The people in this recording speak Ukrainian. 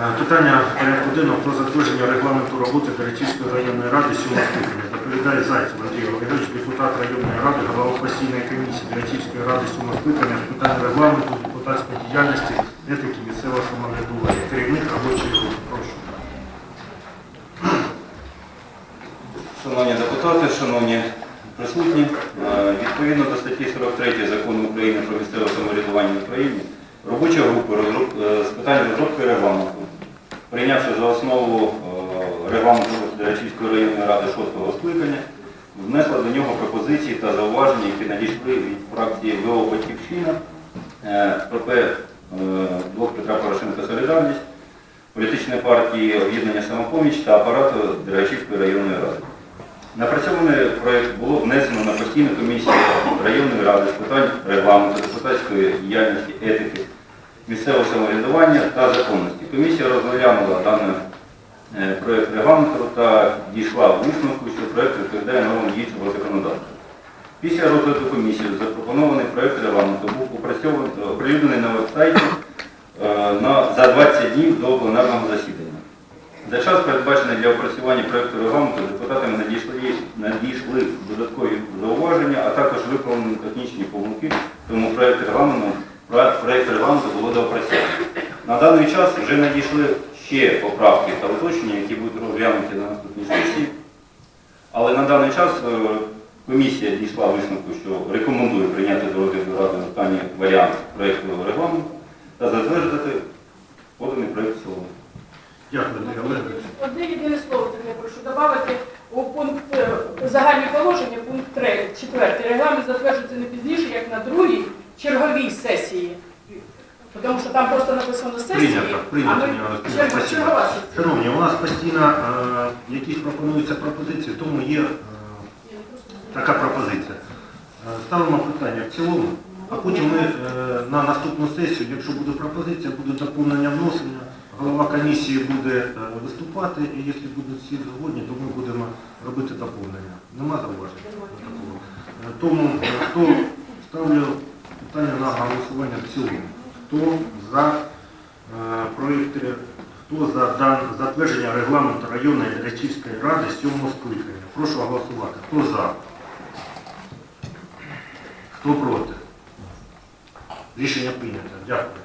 Е, Питання порядку денного про затвердження регламенту роботи Деречівської районної ради сьомого скликання. Доповідає Зайцев Андрій Олегович, депутат районної ради, голова постійної комісії Деречівської ради сьомого скликання з питань регламенту, депутатської діяльності, етики місцевого самоврядування. Керівник робочої групи. Прошу. Шановні депутати, шановні присутні, е, відповідно до статті 43 Закону України про місцеве самоврядування в Україні, робоча група е, з питань розробки регламенту, прийнявши за основу е, регламенту Деречівської районної ради 6 скликання, внесла до нього пропозиції та зауваження, які надійшли від фракції ВО Батьківщина, е, ПП е, Блок Петра Порошенка Солідарність, політичної партії Об'єднання самопоміч та апарату Деречівської районної ради. Напрацьований проєкт було внесено на постійну комісію районної ради з питань регламенту, депутатської діяльності, етики, місцевого самоврядування та законності. Комісія розглянула даний е, проєкт регламенту та дійшла висновку, що проєкт відповідає нормам діючого законодавства. Після розгляду комісії запропонований проєкт регламенту був оприлюднений на веб-сайті е, за 20 днів до пленарного засідання. За час, передбачений для опрацювання проєкту регламенту, депутатами надійшли, надійшли додаткові зауваження, а також виправлені технічні помилки, проєкт проєкт регламенту було доопрацьовано. На даний час вже надійшли ще поправки та уточнення, які будуть розглянуті на наступній сесії. Але на даний час е, комісія дійшла висновку, що рекомендує прийняти до розгляду ради останній варіант проєкту регламенту та затвердити поданий проєкт в цілому. Дякую, Олегович. Одне єдине слово таке прошу додати у пункт е, загальні положення, пункт 3, 4. Регламент затверджується не пізніше, як на другій черговій сесії. Тому що там просто написано сесії, Прийнято, прийнято, а ми Олексіївна, чер- спасибо. сесія. Шановні, у нас постійно е, якісь пропонуються пропозиції, тому є е, така пропозиція. Е, Ставимо питання в цілому, а потім ми е, на наступну сесію, якщо буде пропозиція, буде доповнення вносення, голова комісії буде е, виступати, і якщо будуть всі згодні, то ми будемо робити доповнення. Нема зауважень такого. Е, Тому е, хто ставлю питання на голосування в цілому. Хто за е, проєкти, хто за дан, затвердження регламенту районної Деречівської ради сьомого скликання? Прошу голосувати. Хто за? Хто проти? Рішення прийнято. Дякую.